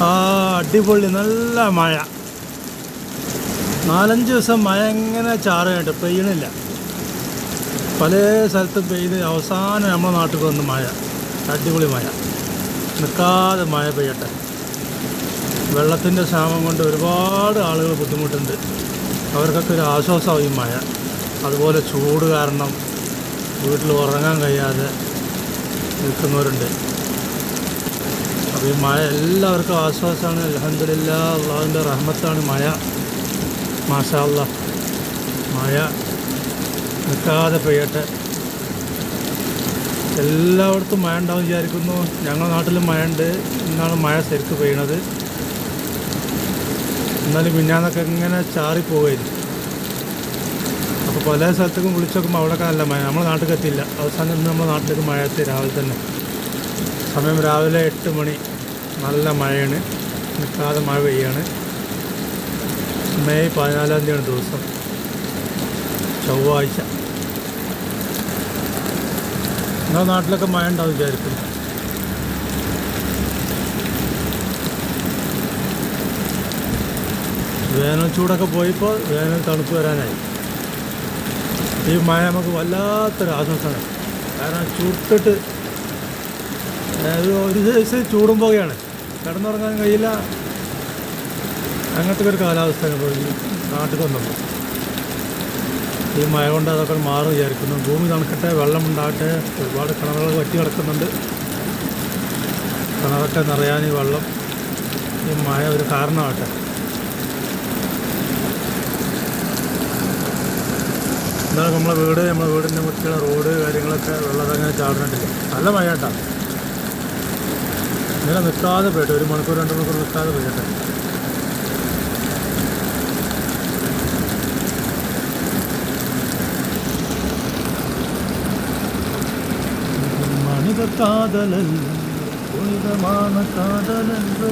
ആ അടിപൊളി നല്ല മഴ. നാലഞ്ച് ദിവസം മഴ എങ്ങനെ ചാറുകയുണ്ട് പെയ്യണില്ല. പല സ്ഥലത്തും പെയ്ത് അവസാനം നമ്മുടെ നാട്ടിൽ വന്ന് മഴ. അടിപൊളി മഴ. നിൽക്കാതെ മഴ പെയ്യട്ടെ. വെള്ളത്തിന്റെ ക്ഷാമം കൊണ്ട് ഒരുപാട് ആളുകൾ ബുദ്ധിമുട്ടുണ്ട്. അവർക്കൊക്കെ ഒരു ആശ്വാസമാവും മഴ. അതുപോലെ ചൂട് കാരണം വീട്ടിൽ ഉറങ്ങാൻ കഴിയാതെ നിൽക്കുന്നവരുണ്ട്. അപ്പോൾ ഈ മഴ എല്ലാവർക്കും ആശ്വാസമാണ്. അലഹമില്ല അള്ളാഹുവിന്റെ റഹ്മത്താണ് മഴ. മാഷാള്ള മഴ നിൽക്കാതെ പെയ്യട്ടെ. എല്ലായിടത്തും മഴ ഉണ്ടാവും വിചാരിക്കുന്നു. ഞങ്ങളുടെ നാട്ടിലും മഴ ഉണ്ട് ഇന്നാണ് മഴ ശരിക്ക് പെയ്യണത്. എന്നാലും മിന്നാന്നൊക്കെ ഇങ്ങനെ ചാറിപ്പോവുമായിരുന്നു അപ്പോൾ പല സ്ഥലത്തേക്കും വിളിച്ചൊക്കെ അവിടെ നല്ല മഴ. നമ്മുടെ നാട്ടിലേക്ക് എത്തിയില്ല. അവസാനം നമ്മുടെ നാട്ടിലേക്ക് മഴ എത്തി രാവിലെ തന്നെ. സമയം രാവിലെ എട്ട് മണി. നല്ല മഴയാണ്. നിൽക്കാതെ മഴ പെയ്യാണ്. മെയ് പതിനാലാം തീയതിയാണ് ദിവസം. ചൊവ്വാഴ്ച. നിങ്ങളുടെ നാട്ടിലൊക്കെ മഴ ഉണ്ടാവും വിചാരിക്കുന്നു. വേനൽ ചൂടൊക്കെ പോയപ്പോൾ വേനൽ തണുപ്പ് വരാനായി. ഈ മഴ നമുക്ക് വല്ലാത്തൊരു ആശ്വാസമാണ്. കാരണം ചുട്ടിട്ട് ഒരു ദിവസം ചൂടും പോകുകയാണ് കിടന്നുറങ്ങാൻ കഴിയില്ല. അങ്ങനത്തെ ഒരു കാലാവസ്ഥ നാട്ടിൽ വന്നപ്പോൾ ഈ മഴ കൊണ്ട് അതൊക്കെ മാറും വിചാരിക്കുന്നു. ഭൂമി തണുക്കട്ടെ വെള്ളം ഉണ്ടാകട്ടെ ഒരുപാട് കിണറുകൾ വറ്റി കിടക്കുന്നുണ്ട്. കിണറൊക്കെ നിറയാൻ ഈ വെള്ളം ഈ മഴ ഒരു കാരണമാകട്ടെ. എന്നാലും നമ്മളെ വീട് നമ്മളെ വീടിന്റെ മുറ്റുള്ള റോഡ് കാര്യങ്ങളൊക്കെ വെള്ളം അങ്ങനെ ചാടുന്നുണ്ടല്ലോ നല്ല മഴ കേട്ടോ ഇങ്ങനെ നിൽക്കാതെ പോയിട്ട് ഒരു മണിക്കൂർ രണ്ട് മണിക്കൂർ നിൽക്കാതെ പോയിട്ട് മണിത കാതലല്ല പുണിതമാണ് കാതലെന്നത്